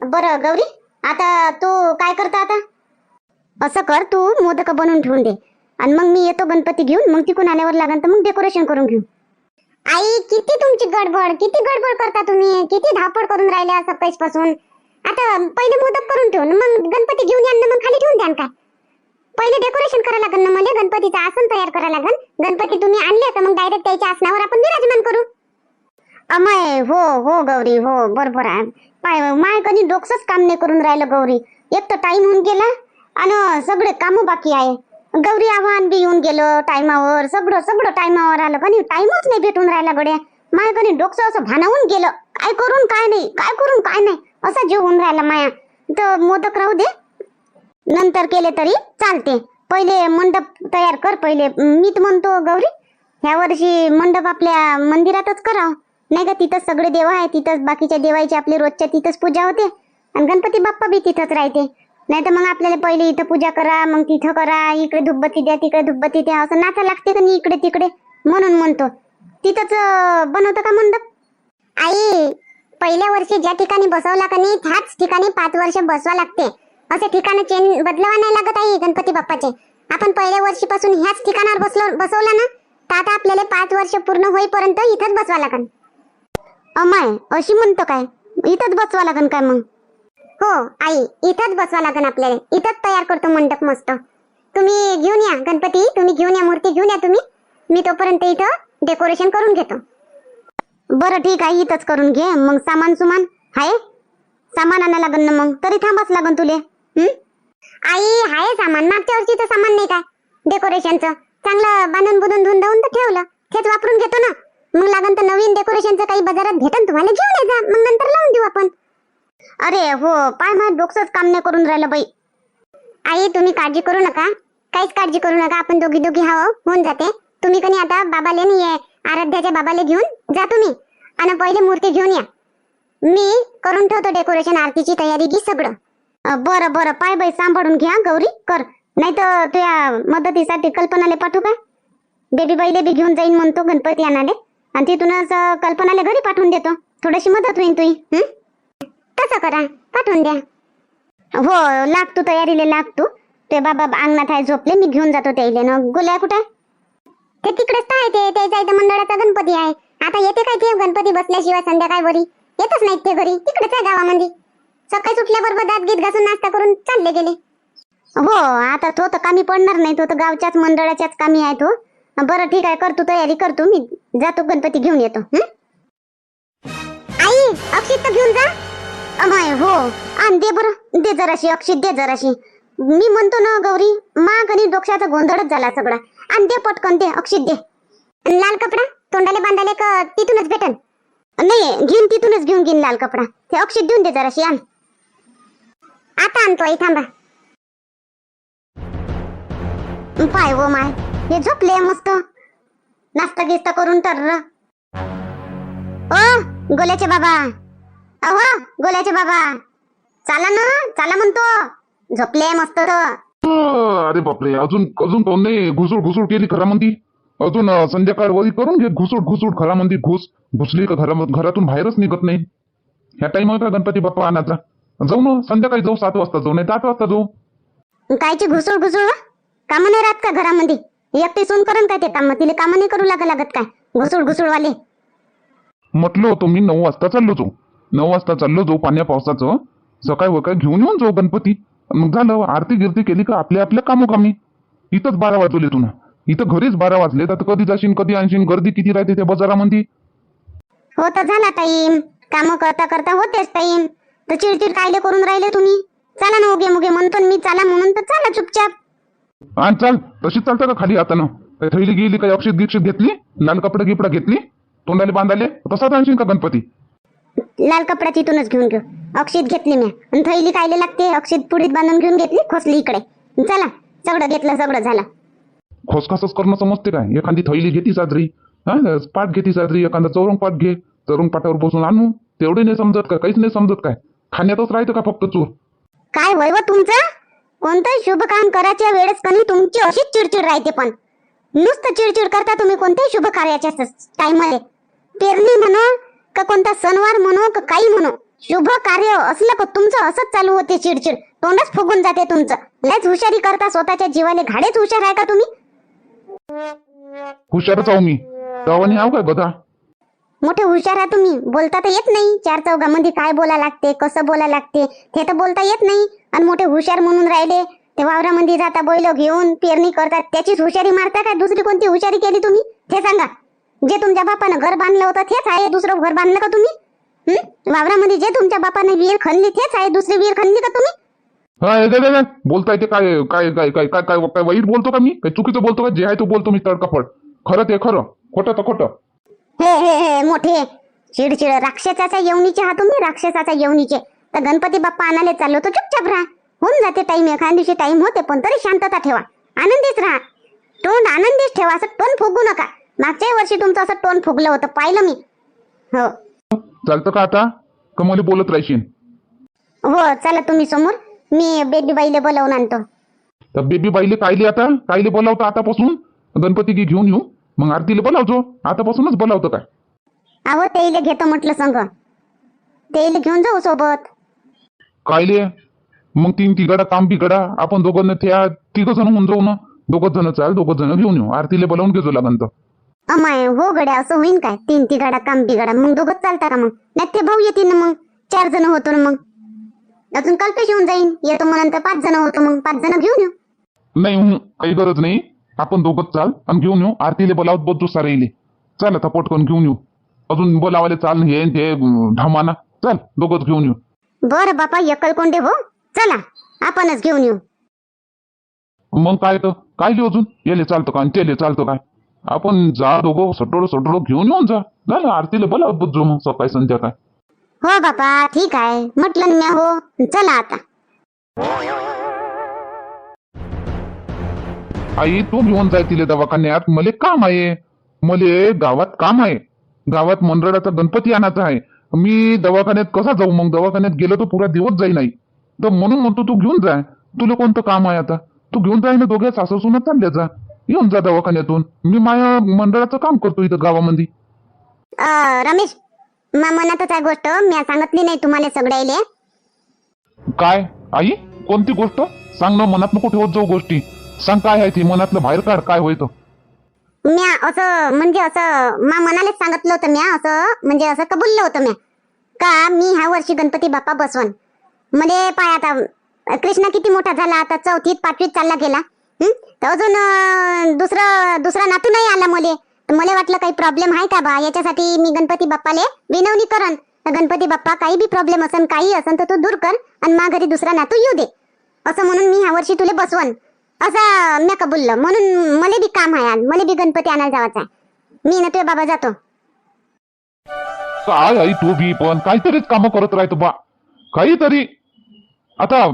बरं गौरी आता तू काय करता आता? असं कर तू मोदक बनवून ठेवून दे. आणि मग मी येतो गणपती घेऊन मग तिकून आल्यावर लागेल तर मग डेकोरेशन करून घेऊ. आई किती तुमची गडबड किती गडबड करता तुम्ही? किती धावपळ करून राहिल्या सकाळी पासून आता पहिले मोदक करून ठेवून मग गणपती घेऊन या मग खाली ठेवून द्या काय? पहिले डेकोरेशन करायला लागेल ना मला गणपतीचं आसन तयार करायला लागेल गणपती तुम्ही आणले तर मग डायरेक्ट त्याच्या आसनावर आपण विराजमान करू. अमय हो हो गौरी हो बरोबर आहे. पाय माय कधी डोकसंच काम नाही करून राहिलं गौरी. एक तर टाइम होऊन गेला आणि सगळे काम बाकी आहे. गौरी आव्हान बी येऊन गेलं टायमावर सगळं सगळं टायमावर आलं. कधी टाइमच नाही भेटून राहिला गड्या. माय कधी डोकसं असं भानावून गेलं. काय करून काय नाही. काय करून काय नाही. असा जीव होऊन राहिला माया. तर मोदक राहू दे. नंतर केले तरी चालते. पहिले मंडप तयार कर पहिले. मी तर म्हणतो गौरी. ह्या वर्षी मंडप आपल्या मंदिरातच करावं. नाही का तिथंच सगळे देव आहे तिथंच बाकीच्या देवाची आपली रोजच्या तिथंच पूजा होते. आणि गणपती बाप्पा बी तिथंच राहते. नाही तर मग आपल्याला पहिले इथं पूजा करा मग तिथं करा इकडे धुब्बती द्या तिकडे धुब्बती द्या. असं नाचा लागते का नाही इकडे तिकडे? म्हणून म्हणतो. तिथंच बनवतो बनवतं का मंडप? आई पहिल्या वर्षी ज्या ठिकाणी बसवला का नाही त्याच ठिकाणी पाच वर्ष बसवा लागते. असे ठिकाण चेंज बदलावा नाही लागत आई गणपती बाप्पाचे. आपण पहिल्या वर्षीपासून ह्याच ठिकाणावर बसलो बसवला ना तर आता आपल्याला पाच वर्ष पूर्ण होईपर्यंत इथंच बसवा लागेल अमाय अशी म्हणतो काय? इथंच बसवा लागन काय मग? हो आई इथंच बसवा लागन आपल्याला. इथंच तयार करतो मंडप मस्त. तुम्ही घेऊन या गणपती. तुम्ही घेऊन या मूर्ती घेऊन या तुम्ही. मी तोपर्यंत इथं डेकोरेशन करून घेतो. बरं ठीक आहे इथंच करून घे. मग सामान सुमान? हाय? सामान आणायला लागन ना मग? तरी थांबाच लागन तुले. हं? आई हाय सामान. मागच्या वर्षीचं सामान नाही काय? डेकोरेशनचं चांगलं बांधून बुधून धुवून धावून तर ठेवलं. तेच वापरून घेतो ना. मग लागन तर नवीन डेकोरेशनचं काही बाजारात भेटन तुम्हाला? घेऊन ये जा मग नंतर लावून देऊ आपण. अरे हो पाय माय डोकसंच काम नाही करून राहिलं बाई. आई तुम्ही काळजी करू नका. काहीच काळजी करू नका आपण दोघी दोघी हाव होऊन जाते. तुम्ही कणी आता बाबाले नाही आराध्याच्या बाबाले घेऊन जा तुम्ही. आणि पहिले मूर्ती घेऊन या. मी करून ठेवतो डेकोरेशन आरतीची तयारी घे सगळं. बरं बरं पाय बाई सांभाळून घ्या गौरी कर. नाही तर तुझ्या मदतीसाठी कल्पनाले पाठवू का? बेबी बाईले बी घेऊन जाईन म्हणतो गणपती आणाले आणि तिथूनच कल्पनाला कल्पनाले घरी पाठवून देतो. थोडीशी मदत होईल तुझी तसं करा पाठवून द्या. हो लागतो तयारीला लाग तू ते बाबा अंगणात आहे झोपले मी घेऊन जातो त्याइले. ना गोल्या कुठे? ते तिकडेच तर आहे ते त्याच्या इथं मंडळाचा गणपती आहे. आता येते काय ते? गणपती बसल्याशिवाय संध्याकाळ वरी. येतच नाहीत ते घरी. तिकडेच आहे गावामध्ये. सकाळी सुटल्याबरोबर दात गीत घासून नाश्ता करून चालले गेले. हो आता तो तर कामी पडणार नाही. तो तर गावच्याच मंडळाच्याच कामी आहे तो. बरं ठीक आहे. करतो तयारी करतो मी. जातो गणपती घेऊन येतो. आई अक्षित तर घेऊन जा. अमाय हो. आण दे बरं. दे जराशी अक्षित दे जराशी. मी म्हणतो ना गौरी माग आणि डोक्याचा गोंधळच झाला सगळा. आण दे पटकन दे अक्षित दे. लाल कपडा? तोंडाले बांधाले का तिथूनच भेटन? नाही घेऊन तिथूनच घेऊन घेईन लाल कपडा. ते अक्षित देऊन दे जराशी आण. आता आणतो आई थांबा. पाय वो माय. हे झोपले मस्त. नाश्ता गिस्ता करून तर ओ गोल्याचे बाबा. अहो गोल्याचे बाबा. चाला ना चाला म्हणतो. झोपले मस्त अरे बापरे अजून अजून काऊन नाही? घुसूड घुसूड केली घरामध्ये अजून अं, संध्याकाळ वरी करून घे घुसूड घुसूड घरामध्ये घुस. घुसली का घरा घरातून बाहेरच निघत नाही. ह्या टाइम का गणपती बाप्पा आणायचा. जाऊ ना संध्याकाळी जाऊ सात वाजता जाऊ नाही आठ वाजता जाऊ. कायची घुसळ घुसळ? काम नाही राहत का घरामध्ये एकटी सून करून काय ते काम? तिला काम नाही करू लागा लागत काय? घुसळ घुसळ वाले म्हटलं होतं मी नऊ वाजता चाललो जाऊ. नऊ वाजता चाललो जाऊ पाण्या पावसाचं. सकाळी वकाळी घेऊन येऊन जाऊ गणपती. मग झालं आरती गिरती केली का? आपल्या आपल्या कामोकामी इथंच बारा वाजवले तुला इथं घरीच बारा वाजले. तर कधी जाशील कधी आणशील गर्दी किती राहते त्या बाजारामध्ये हो तर झाला टाईम. काम करता करता होतेच टाईम. तर चिडचिड कायले करून राहिले तुम्ही? चला ना उगे मुगे म्हणतो मी चला म्हणून तर चला चुपचाप. आणि चाल तशीच चालतं का खाली आता ना थैली गेली काही अक्षित गिक्षित घेतली लाल कपडे गिपडा घेतली तोंडाले बांधाले तसाच आणशील का गणपती? लाल कपडा तिथूनच घेऊन घेऊ. अक्षित घेतली मी. आणि थैली कायले लागते? अक्षित पुढीत बांधून घेऊन घेतली खोसली इकडे. चला सगळं घेतलं सगळं झालं. खोसखासच करणं समजते काय? एखादी थैली घेती साजरी. हा पाठ घेती साजरी एखादा चौरंग पाठ घे. चौरंग पाठावर बसून आणू. तेवढे नाही समजत का? काहीच नाही समजत काय? खाण्यातच राहतं का फक्त चूर? काय वय व तुमचं? कोणतंही शुभ काम करायच्या वेळेस कधी तुमची अशीच चिडचिड राहते पण. नुसतं चिडचिड करता तुम्ही कोणत्याही शुभ कार्याच्या टाइममध्ये पेरणी म्हणो का कोणता सणवार म्हणो का काही म्हणो. शुभ कार्य असलं का तुमचं असंच चालू होते चिडचिड. तोंडच फुगून जाते तुमचं. लयच हुशारी करता स्वतःच्या जीवाले घाडेच हुशार आहे का तुम्ही? हुशारच आहो मी. आहो गधा? मोठे हुशार आहे तुम्ही. बोलता तर येत नाही. चार चौघामध्ये काय बोला लागते कसं बोला लागते ते तर बोलता येत नाही. आणि मोठे हुशार म्हणून राहिले. ते वावरामध्ये जाता बैल घेऊन पेरणी करतात. त्याचीच हुशारी मारता काय दुसरी कोणती हुशारी केली तुम्ही? ते सांगा. जे तुमच्या बापानं घर बांधलं होतं तेच आहे दुसरं घर बांधलं का तुम्ही? हं? वावरामध्ये जे तुमच्या बापानं विहीर खणली तेच आहे दुसरी विहीर खणली का तुम्ही? हा हे. बोलताय ते काय काय काय काय काय काय काय वाईट बोलतो का मी? काय चुकीचं बोलतो का? जे आहे तो बोलतो मी तडकाफड. खरं ते खरं. खोटं तर खोटं. हे हे हे मोठे. चिडचिड. राक्षसाच्या येवणीचे हा तुम्ही? राक्षसाच्या येवणीचे. तर गणपती बाप्पा आणायला चाललो तर चुपचाप राहा. होऊन जाते टाइम एखाद्या दिवशी टाइम होते पण तरी शांतता ठेवा. आनंदीच राहा. तोंड आनंदीच ठेवा असं टोन फुगू नका. मागच्याही वर्षी तुमचं असं टोन फुगलं होतं पाहिलं मी. हो. चालतं का आता? का मला बोलत राहशील. हो चला तुम्ही समोर. मी बेबी बाईले बोलावून आणतो. तर बेबी बाईले कायले आता? कायले बोलावतं आतापासून? गणपती गी घेऊन येऊ. मग आरतीला बोलावतो आतापासूनच बोलावतो काय? अहो तेले घेतो म्हटलं संग. तेले घेऊन जाऊ सोबत. कायले? मग तीन तिघडा काम बिघडा. आपण दोघं त्या तिघ जण होऊन जाऊ ना. दोघं जण चाल दोघं जण घेऊन येऊ. आरतीला बोलावून घेतो लागन तर अमाय हो गड्या असं होईन काय? तीन तिघाडा काम बिघाडा. मग दोघं चालता का मग? नाही ते भाऊ येतील ना मग. चार जण होतो ना मग. अजून कल्पेश येऊन जाईन. येतो म्हणून पाच जण होतो मग. पाच जण घेऊन येऊ. नाही काही गरज नाही. आपण दोघंच चाल आणि घेऊन येऊ. आरतीला बोलावत बघतो सारे येईल चाल आता पटकन घेऊन येऊ. अजून बोलावाले चाल हे धामाना चाल दोघंच घेऊन येऊ. बरं बापा एकल कोंडे हो. चला आपणच घेऊन येऊ. मग काय तर? काय लिहू अजून? येले चालतं का आणि तेले चालतं काय? आपण जा दोघं सटोड सटोड घेऊन येऊन जा. झालं आरतीला बोलावत बघतो मग सकाळी संध्याकाळ. हो बापा ठीक आहे. म्हटलं ना म्या हो. चला आता. आई तू घेऊन जाय तिले दवाखान्यात. मले काम आहे. मले गावात काम आहे. गावात मंडळाचा गणपती आणायचा आहे. मी दवाखान्यात कसा जाऊ? मग दवाखान्यात गेलो तर पुरा दिवस जाई नाही. तर म्हणून म्हणतो तू घेऊन जाय तुला कोणतं काम आहे आता? तू घेऊन जाय ना दोघे सासू सुना चालल्या जा. येऊन जा दवाखान्यातून. मी माझ्या मंडळाचं काम करतो इथं गावामध्ये. रमेश मा मनातच आहे गोष्ट म्या सांगितली नाही तुम्हाला सगळ्याले. काय? आई कोणती गोष्ट? सांग ना मनात नको ठेवत जाऊ गोष्टी. सांग काय आहे ती? मनातलं बाहेर काढ काय होतं म्या असं म्हणजे असं मा मनालेच सांगितलं होतं म्या असं म्हणजे असं कबुललं होतं म्या. का मी ह्या वर्षी गणपती बाप्पा बसवन. मले पाय आता कृष्णा किती मोठा झाला आता चौथीत पाचवीत चालला गेला. तर अजून दुसरं दुसरा नातू नाही आला मले. तर मला वाटलं काही प्रॉब्लेम आहे का बा? याच्यासाठी मी गणपती बाप्पाले विनवणी करन तर गणपती बाप्पा काही बी प्रॉब्लेम असन काही असन तर तू दूर कर. आणि मा घरी दुसरा नातू येऊ दे. असं म्हणून मी ह्या वर्षी तुले बसवन. असं म्या कबुललं म्हणून मला बी काम आहे आज. मला बी गणपती आणायला जायचं आहे. मी ना तुझे बाबा जातो. काय आई तू बी पण? काहीतरीच कामं करत राहतो बा. काहीतरी. आता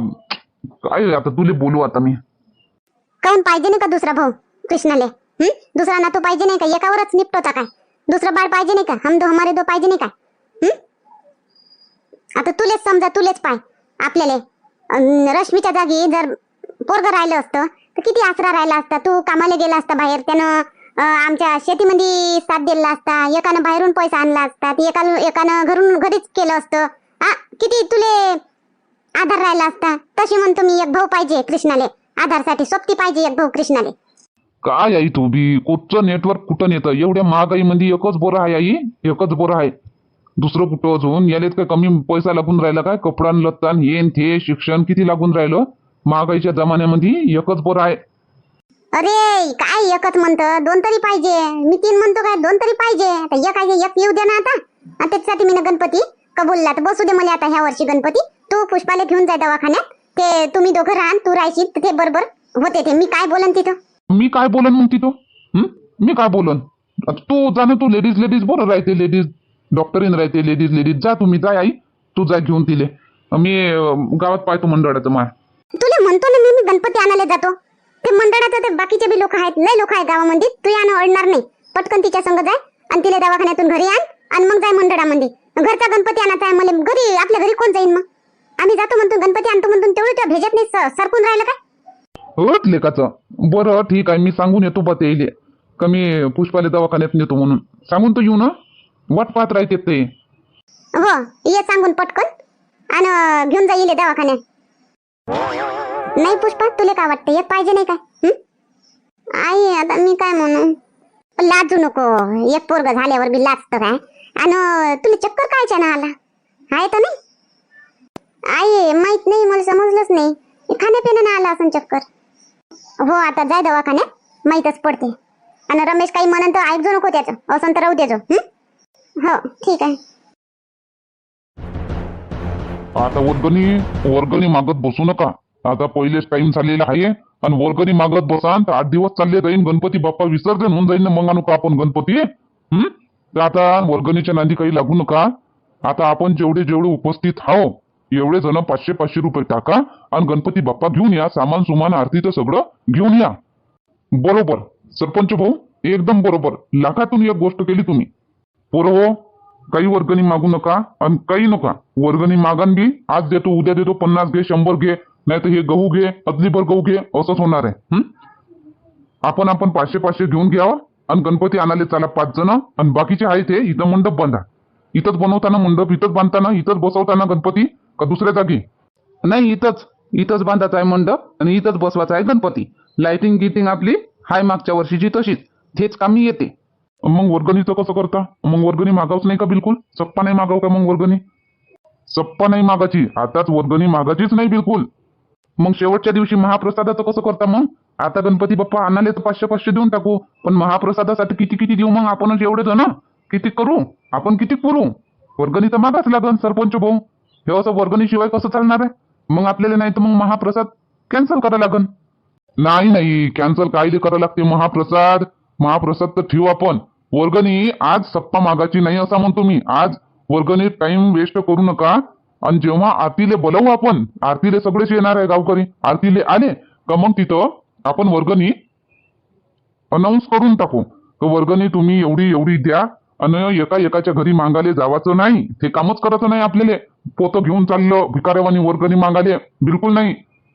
काय आता तुले बोलू आता मी. काऊन पाहिजे नाही का दुसरा भाऊ? कृष्णाले. हं? दुसरा नातू पाहिजे नाही का? एकावरच निपटवता काय? दुसरं बाळ पाहिजे नाही का? हम दो हमारे दो पाहिजे नाही का? हं? आता तुलेच समजा तुलेच पाय. आपल्याला. अन रश्मीच्या जागी जर पोरग राहिलं असतं तर किती आसरा राहिला असता? तू कामाला गेला असता बाहेर त्यानं आमच्या शेतीमध्ये साथ दिला असता एकानं बाहेरून पैसा आणला असता ती एकानं एकानं घरून घरीच केलं असतं. आ किती तुले आधार राहिला असता? तशी म्हणतो मी एक भाऊ पाहिजे कृष्णाले. आधारसाठी सोबती पाहिजे एक भाऊ कृष्णाले. काय आई तू बी? कुठचं नेटवर्क कुठं येतं एवढ्या महागाईमध्ये एकच बोर आहे आई? एकच बोर आहे. दुसरं कुठं अजून? यालेत काय कमी पैसा लागून राहिला काय? कपडा न लत्ता हे ते शिक्षण किती लागून राहिलं? महागाईच्या जमान्यामध्ये एकच बोर आहे. अरे काय एकच म्हणतं? दोन तरी पाहिजे. मी तीन म्हणतो काय? दोन तरी पाहिजे. आता एक आहे एक येऊ दे ना आता. आणि त्याच्यासाठी मी ना गणपती कबुलला. तर बसू दे मला आता ह्या वर्षी गणपती. तू पुष्पाला घेऊन जाय दवाखान्यात. ते तुम्ही दोघं राहा तू राहायची तर ते बरोबर होते ते. मी काय बोलन तिथं? मी काय बोलन मग तिथं? हं? मी काय बोलन? आता तू जा ना तू लेडीज लेडीज बरं राहते लेडीज डॉक्टरीन राहते लेडीज लेडीज जा तुम्ही जाय आई. तू जा घेऊन तिले. मी अं, गावात पाहतो मंडळाचं माय तुला म्हणतो ना मी मी गणपती आणायला जातो. ते मंडळात ते बाकीचे बी लोक आहेत लय लोक आहेत गावामध्ये तू यानं अडणार नाही. पटकन तिच्या संग जाय आणि तिला दवाखान्यातून घरी आण आणि मग जाय मंडळामध्ये. घरचा गणपती आणायचा आहे मला घरी आपल्या घरी कोण जाईन मग? आम्ही जातो म्हणतो गणपती आणतो म्हणतो तेवढं त्या भेजत नाही सरकून राहिलं काय? होत लेखाचं बरं ठीक आहे मी सांगून येतो बा ते इले का मी पुष्पाले दवाखान्यात नेतो म्हणून. सांगून तर येऊ ना. वाट पाहत राहते ते. हो ये सांगून पटकन. आणि घेऊन जा इले दवाखान्यात. नाही पुष्पा तुला काय वाटतं? एक पाहिजे नाही काय आई आता मी काय म्हणू? लाजू नको. एक पोरग झाल्यावर बी लाजतं काय? आणि तुला चक्कर कायच्या ना आला? आहे तर नाही? आई माहीत नाही मला समजलंच नाही. खाण्यापिण्यानं आला असं चक्कर. हो आता जाय दवाखान्यात. माहीतच पडते. आणि रमेश काही म्हणन तर ऐकजो नको त्याचं. असं तर राहू देजो. हो ठीक आहे. आता वर्गणी वर्गणी मागत बसू नका. आता पहिलेच टाइम झालेला आहे. आणि वर्गणी मागत बसान तर आठ दिवस चालले जाईन. गणपती बाप्पा विसर्जन होऊन जाईन. ना मग आणू का आपण गणपती? हम्म तर आता वर्गणीच्या नांदी काही लागू नका. आता आपण जेवढे जेवढे उपस्थित आहो एवढे जण पाचशे पाचशे रुपये टाका आणि गणपती बाप्पा घेऊन या. सामान सुमान आरतीचं सगळं घेऊन या. बरोबर. सरपंच भाऊ एकदम बरोबर. लाखातून एक गोष्ट केली तुम्ही. पोरं हो काही वर्गणी मागू नका आणि काही नका. वर्गणी मागण बी आज देतो उद्या देतो पन्नास घे शंभर घे नाही तर हे गहू घे अदलीभर गहू घे असंच होणार आहे. आपण आपण पाचशे पाचशे घेऊन घ्यावं हो. आणि गणपती आणाले चला पाच जण. आणि बाकीचे आहे ते इथं मंडप बांधा. इथंच बनवताना मंडप इथंच बांधताना इथंच बसवताना गणपती का दुसऱ्या जागी? नाही इथंच इथंच बांधायचा आहे मंडप आणि इथंच बसवायचा आहे गणपती. लाइटिंग गिटिंग आपली हाय मागच्या वर्षीची तशीच. तेच कामी येते. मग वर्गणीचं कसं करता? मग वर्गणी मागावच नाही का बिलकुल? सप्पा नाही मागाव का मग वर्गणी? सप्पा नाही मागाची आताच वर्गणी मागाचीच नाही बिलकुल. मग शेवटच्या दिवशी महाप्रसादाचं कसं करता मग? आता गणपती बाप्पा आणाले तर पाचशे पाचशे देऊन टाकू. पण महाप्रसादासाठी किती किती देऊ मग आपणच एवढे जण किती करू? आपण किती करू वर्गणी तर मागाच लागन सरपंच भाऊ. हे असं वर्गणीशिवाय कसं चालणार आहे? मग आपल्याला नाही तर मग महाप्रसाद कॅन्सल करा लागन. नाही नाही. कॅन्सल कायदे करावं लागते महाप्रसाद. महाप्रसाद तर ठेवू आपण. वर्गणी आज सप्पा मागाची नाही असा म्हणतो मी. आज वर्गणी टाइम वेस्ट करू नका. आणि जेव्हा आरतीले बोलवू आपण आरतीले सगळेच येणार आहे गावकरी. आरतीले आले का मग तिथं आपण वर्गणी अनाऊन्स करून टाकू. तर वर्गणी तुम्ही एवढी एवढी द्या आणि एका एकाच्या घरी मागायला जावाचं नाही. ते कामच करायचं नाही आपल्याला. पोतं घेऊन चाललं भिकाऱ्यावानी वर्गणी मागाले बिलकुल नाही.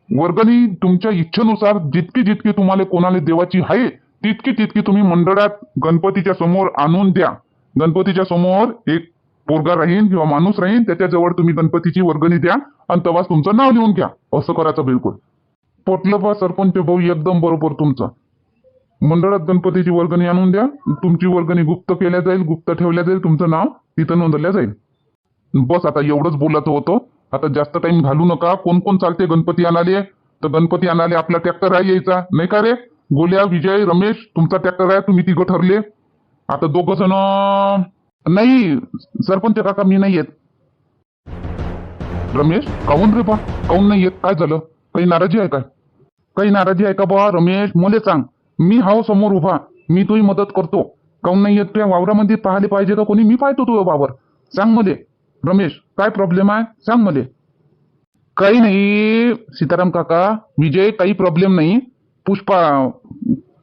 वर्गणी तुमच्या इच्छेनुसार जितकी जितकी तुम्हाला कोणाला देवाची आहे तितकी तितकी तुम्ही मंडळात गणपतीच्या समोर आणून द्या. गणपतीच्या समोर एक पोरगा राहीन किंवा माणूस राहीन त्याच्याजवळ तुम्ही गणपतीची वर्गणी द्या आणि तवाच तुमचं नाव लिहून घ्या. असं करायचं बिलकुल. पोटलं बा सरपंच भाऊ एकदम बरोबर तुमचं. मंडळात गणपतीची वर्गणी आणून द्या. तुमची वर्गणी गुप्त केल्या जाईल गुप्त ठेवल्या जाईल तुमचं नाव तिथं नोंदवल्या जाईल. बस आता एवढंच बोलायचं होतं. आता जास्त टाइम घालू नका. कोण कोण चालते गणपती आणाले? तर गणपती आणाले आपला ट्रॅक्टर आहे यायचा. नाही का रे? गोल्या विजय रमेश तुमचा ट्रॅक्टर आहे तुम्ही तिघं ठरले. आता दोघ जण नाही सरपंच काका मी नाही येत. रमेश काऊन रे बा? काऊन नाही येत? काय झालं? काही नाराजी आहे काय? काही नाराजी आहे का बा? रमेश मुले सांग. मी हाव समोर उभा. मी तुही मदत करतो. काऊन नाही येत? तुझ्या वावरामध्ये पाहिले पाहिजे का कोणी? मी पाहतो तुझ्या वावर. सांग मले. रमेश काय प्रॉब्लेम आहे? सांग मले. काही नाही सीताराम काका. विजय काही प्रॉब्लेम नाही. पुष्पा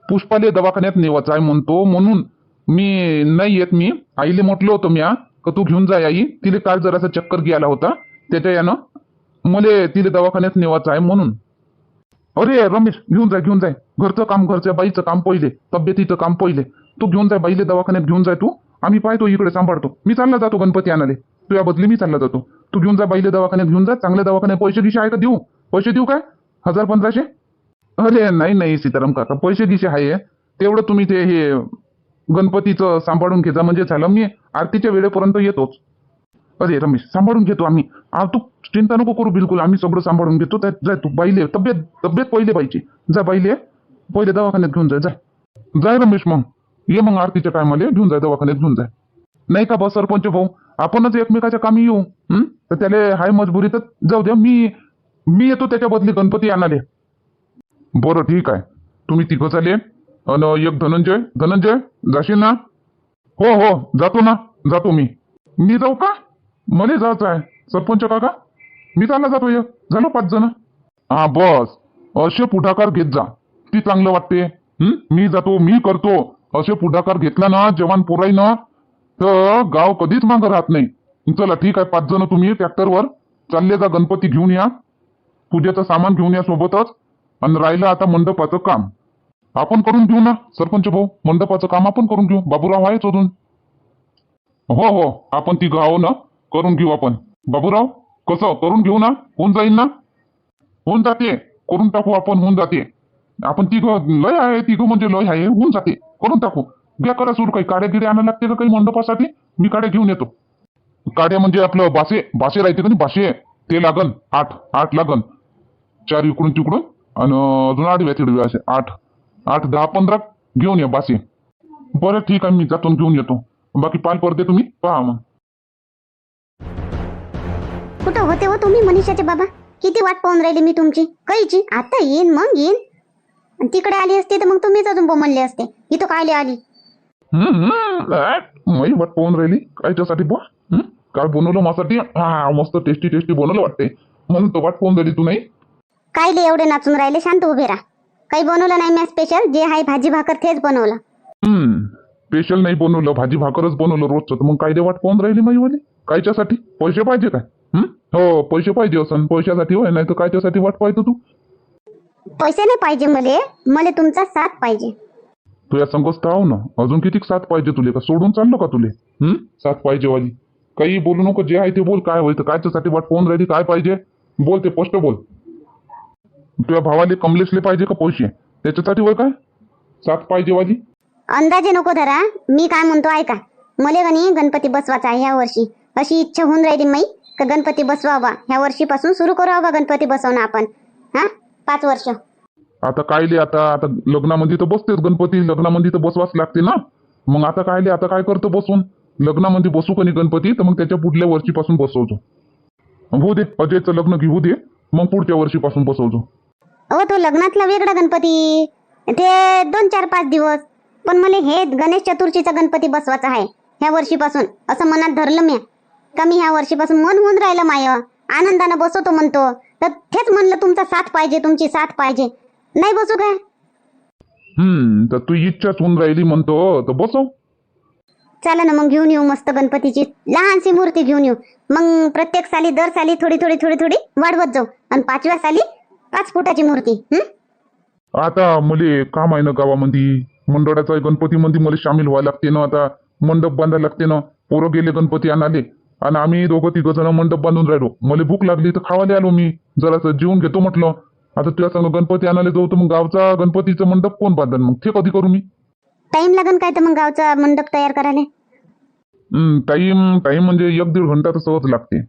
पुष्पाले दवाखान्यात नेवायचं आहे म्हणतो. म्हणून मी नाही येत मी. आईले म्हटलं होतं मी का तू घेऊन जाय आई. तिले काल जरासा चक्कर गेला होता. त्याच्या यानं मले तिले दवाखान्यात नेवायचं आहे म्हणून. अरे रमेश घेऊन जाय घेऊन जाय घरचं काम घरच्या बाईचं काम पहिले. तब्येतीचं काम पहिले. तू घेऊन जाय बाईले दवाखान्यात घेऊन जाय तू. आम्ही पाहतो इकडे सांभाळतो. मी चालला जातो गणपती आणाले तुझ्या बदली मी चालला जातो. तू घेऊन जा बाईले दवाखान्यात घेऊन जा. चांगल्या दवाखान्यात पैसे दिशे आहे का देऊ? पैसे देऊ काय? हजार पंधराशे? अरे नाही नाही सीताराम काका. पैसे गिशे आहे तेवढं तुम्ही ते हे गणपतीचं सांभाळून घेजा. म्हणजे झालं मी आरतीच्या वेळेपर्यंत येतोच. अरे रमेश सांभाळून घेतो आम्ही. आ, तू चिंता नको करू बिलकुल. आम्ही सगळं सांभाळून घेतो. जाय तू बाईले तब्येत तब्येत पहिले पाहिजे. जा बाईले पहिले दवाखान्यात घेऊन जाय जाय जाय रमेश मग. ये मग आरतीच्या टायमाले घेऊन जाय दवाखान्यात घेऊन जाय नाही का बस सरपंच भाऊ? आपणच एकमेकाच्या कामी येऊ. तर त्याला हाय मजबुरी तर जाऊ द्या. मी मी येतो त्याच्या बदली गणपती आणाले बरं ठीक आहे. तुम्ही तिघं चाले आणि एक धनंजय. धनंजय जाशील ना? हो हो जातो ना. जातो मी. मी जाऊ का? मला जायचं आहे. सरपंच काका? मी चालला जातो एक. झालं पाच जण. हा बस. असे पुढाकार घेत जा. ती चांगलं वाटते. मी जातो मी करतो. असे पुढाकार घेतला ना जवान पोराई ना तर गाव कधीच मागं राहत नाही. चला ठीक आहे. पाच जण तुम्ही ट्रॅक्टरवर चालले जा गणपती घेऊन या. पूजेचं सामान घेऊन या सोबतच. आणि राहिलं आता मंडपाचं काम. आपण करून घेऊ ना सरपंच भाऊ. मंडपाचं काम आपण करून घेऊ बाबूराव आहे अजून. हो हो. आपण ती गाव ना. करून घेऊ आपण. बाबूराव कसं? करून घेऊ ना. होऊन जाईल ना? होऊन जाते. करून टाकू आपण. होऊन जाते. आपण तिघं लय आहे. तिघं म्हणजे लय आहे. होऊन जाते. करून टाकू. घ्या करा सुरू. काही काड्या गिड्या आणायला लागते का काही मंडपासाठी? मी काड्या घेऊन येतो. काड्या म्हणजे आपलं बासे. बासे राहते का नाही? बासे. ते लागन. आठ. आठ लागन. चार इकडून तिकडून. आणि अजून आडव्या तिडव्या असे. आठ. आठ दहा पंधरा घेऊन या बासे. बरं ठीक आहे मी जातो घेऊन येतो. बाकी पाल पडते तुम्ही पहा मग. कुठं होते हो तुम्ही मनीषाचे बाबा? किती वाट पाहून राहिली मी तुमची. काहीची आता येईन मग येईन. आणि तिकडे आली असते तर मग तुम्हीच अजून बोमलले असते. इथं कायले आली? मी वाट पाहून राहिली. कायच्यासाठी हं? काय बनवलं माझ्यासाठी? हा मस्त टेस्टी टेस्टी बनवलं वाटते म्हणून तो वाट पाहून राहिली तू नाही. कायले एवढे नाचून राहिले? शांत उभे राहा. काही बनवलं नाही मी स्पेशल जे आहे भाजी भाकर तेच बनवलं. हम्म. स्पेशल नाही बनवलं भाजी भाकरच बनवलं रोजचं. तर मग काय दे वाट पाहून राहिली माझी वाली कायच्यासाठी? पैसे पाहिजे काय? हं? हो पैसे पाहिजे असं पैशासाठी होय नाही तर कायच्यासाठी वाट पाहिजे तू? पैसे नाही पाहिजे मले. मले तुमचा साथ पाहिजे. तुझ्या संगच तर आहो ना. अजून किती साथ पाहिजे तुले? का सोडून चाललो का तुले? हं? साथ पाहिजे वाली. काही बोलू नको जे आहे ते बोल. काय होईल कायच्यासाठी वाट पाहून राहिली काय पाहिजे? बोल ते स्पष्ट बोल. तुझ्या भावाले कमलेशले पाहिजे का पैसे? त्याच्यासाठी वय काय? साथ पाहिजे वाली? अंदाजे नको धरा. मी काय म्हणतो ऐका. मले गणी गणपती बसवायचा आहे ह्या वर्षी. अशी इच्छा होऊन राहिली माई का गणपती बसवावा. ह्या वर्षीपासून सुरू करावा गणपती बसवणं आपण. हा? पाच वर्ष. आता कायले आता? आता लग्नामध्ये तर बसतेच गणपती. लग्नामध्ये तर बसवाच लागते ना. मग आता कायले आता काय करतो बसून? लग्नामध्ये बसू का नाही गणपती तर मग त्याच्या पुढल्या वर्षीपासून बसवतो. होऊ दे अजयचं लग्न घेऊ दे. मग पुढच्या वर्षीपासून बसवतो. अहो तो लग्नातला वेगळा गणपती. ते दोन चार पाच दिवस. पण मला हे गणेश चतुर्थीचा गणपती बसवायचा आहे ह्या वर्षीपासून. असं मनात धरलं मी का मी ह्या वर्षीपासून मन होऊन राहिलं माय. आनंदानं बसवतो म्हणतो. तर तेच म्हणलं तुमचा साथ पाहिजे तुमची साथ पाहिजे. नाही बसू काय हम्म तर तू इच्छाच होऊन राहिली म्हणतो तर बसव. चला ना मग घेऊन येऊ मस्त गणपतीची. लहानशी मूर्ती घेऊन येऊ. मग प्रत्येक साली दर साली थोडी थोडी थोडी थोडी वाढवत जाऊ. आणि पाचव्या साली पाच फुटाची मूर्ती हं? आता मले काम आहे ना गावामध्ये मंडळाचा गणपतीमध्ये मला सामील व्हायला लागते ना आता. मंडप बांधायला लागते ना. पोरं गेले गणपती आणाले. आणि आम्ही दोघं तिघ जण मंडप बांधून राहिलो. मला भूक लागली तर खावायला आलो मी. जरासं जेवून घेतो म्हटलं. आता तुझ्या संग गणपती आणायला जाऊ तर मग गावचा गणपतीचं मंडप कोण बांधन मग? ते कधी करू मी? टाइम लागन काय तर मग गावचा मंडप तयार करायला? टाईम टाईम म्हणजे एक दीड घंटा तर सहज लागते.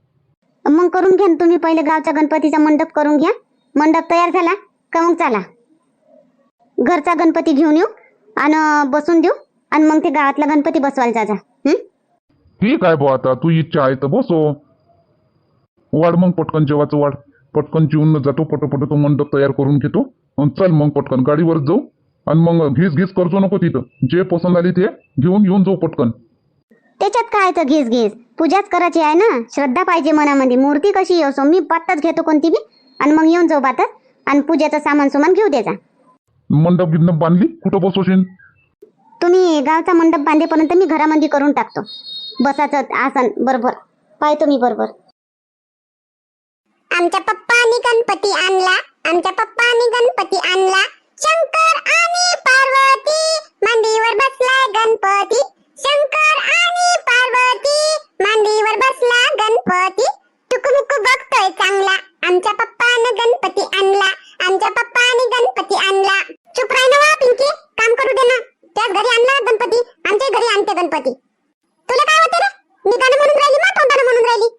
मग करून घ्या ना तुम्ही. पहिले गावचा गणपतीचा मंडप करून घ्या. मंडप तयार झाला का मग चला. घरचा गणपती घेऊन येऊ आणि बसून देऊ आणि मग ते गावातला गणपती बसवायला जा? ठीक आहे बुवा आता? तू इच्छा आहे तर बसो वाढ मग पटकन जेवाचं वाढ. पटकन जेवून जातो पटोपट तो मंडप तयार करून घेतो. चल मग पटकन गाडीवर जाऊ. आणि मग घीस घीस करतो नको तिथं. जे पसंत आली ते घेऊन येऊन जाऊ पटकन. त्याच्यात काय तर घेस घेस पूजाच करायची आहे ना? श्रद्धा पाहिजे मनामध्ये. मूर्ती कशी असो मी पात्ताच घेतो कोणती बी. आणि मग येऊन जाऊ बातात आणि पूजेचं सामान सुमान घेऊ द्यायचा मंडप गिंडप बांधली? कुठं बसवशील? तुम्ही गावचा मंडप बांधेपर्यंत मी घरामध्ये करून टाकतो. बसाचं आसन बरोबर. पाहतो मी बरोबर. आमच्या पप्पानी गणपती आणला आमच्या पप्पानी गणपती आणला. शंकर आणि पार्वती मांडीवर बसलाय गणपती. शंकर आणि पार्वती मांडीवर बसला गणपती. टुकुमुकू बघतोय चांगला. आमच्या पप्पानं गणपती आणला. आमच्या पप्पाने गणपती आणला. चुप राह ना पिंकी. काम करू दे ना. त्याच घरी आणला गणपती. आमच्या घरी आणते गणपती. तुला काय होते रे? मी गाणं म्हणून राहिली मग तोंडानं म्हणून राहिली?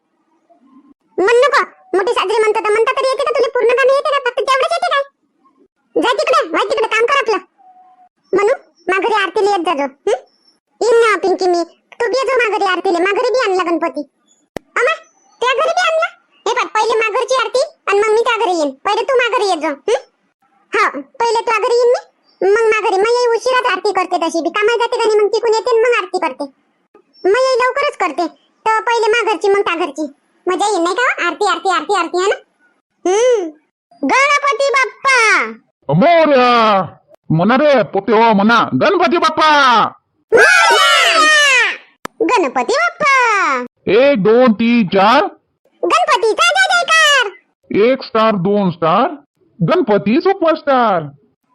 म्हण नको. मोठी साजरे म्हणतो तर म्हणता तरी येते का तुला? पूर्ण गाणं येते का? फक्त तेवढंच येते काय? जा तिकडे वाय तिकडे काम कर आपलं. म्हणू माघरी आरतीला येत जा जो. येईन ना पिंकी मी. तू बी जो माघारी आरतीला. माघारी बी आणला गणपती अमा त्या घरी बी आणला हे माघरची आरती? आणि मग मी त्या घरी येईन. पहिले तू माघारी येत जा हं? पहिले तू घरी येईन मी? मग माघारी. मग येई उशिराच आरती करते तशी. बी कामाला जाते नाही मग तिकून येते मग आरती करते. मग येई लवकरच करते. तर पहिले माघरची मग त्या घरची मजा येईल नाही का? आरती आरती आरती आरती आहे ना? हम्म. गणपती बाप्पा! मोर्या म्हणा रे पोते हो म्हणा गणपती बाप्पा! गणपती बाप्पा! एक दोन तीन चार. एक स्टार दोन स्टार गणपती सुपरस्टार.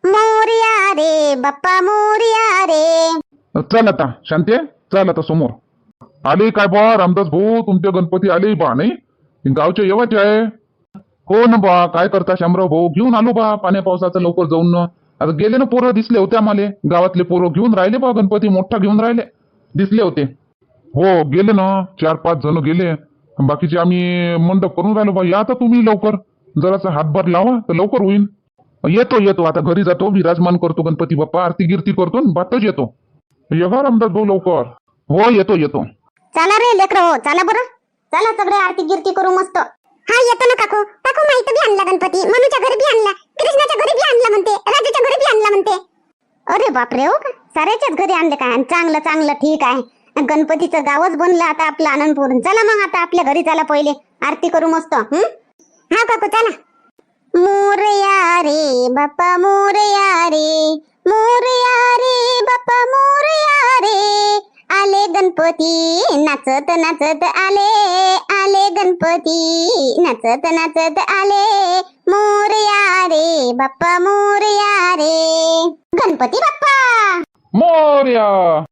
मोर्या रे बाप्पा मोर्या रे. चल आता शांती चल आता समोर. आले काय बा रामदास भाऊ तुमचे गणपती आले बा नाही? गावच्या येवाचे आहे. हो ना बा काय करता शामराव भाऊ? घेऊन आलो बा पाण्या पावसाचं लवकर जाऊन. न. आता गेले ना पोरं दिसले होते आम्हाला. गावातले पोरं घेऊन राहिले बा गणपती मोठा घेऊन राहिले. दिसले होते. हो गेले ना चार पाच जण गेले. बाकीचे आम्ही मंडप करून राहिलो बा या आता तुम्ही लवकर. जरासा हातभार लावा तर लवकर होईल येतो येतो. आता घरी जातो विराजमान करतो गणपती बाप्पा आरती गिरती करतो बातच येतो. ये रामदास भाऊ लवकर. हो येतो येतो. चला रे लेकर हो चला बरं. चला सगळे आरती गिरती करू मस्त. हा येतो ना काकू. काकू माहिती बी आणला गणपती. मनूच्या घरी बी आणला. कृष्णाच्या घरी बी आणला म्हणते. राजूच्या घरी बी आणला म्हणते. अरे बापरे हो का? साऱ्याच्याच घरी आणले काय? आणि चांगलं चांगलं ठीक आहे. गणपतीचं गावच बनलं आता आपलं आनंदपूर चला मग आता आपल्या घरी चला पहिले. आरती करू मस्त. हा? काकू चला. मोरया रे बाप्पा मोरया रे. मोरया रे बाप्पा मोरया रे. आले गणपती नाचत नाचत आले. आले गणपती नाचत नाचत आले. मोरया रे बाप्पा मोरया रे. गणपती बाप्पा! मोर्या!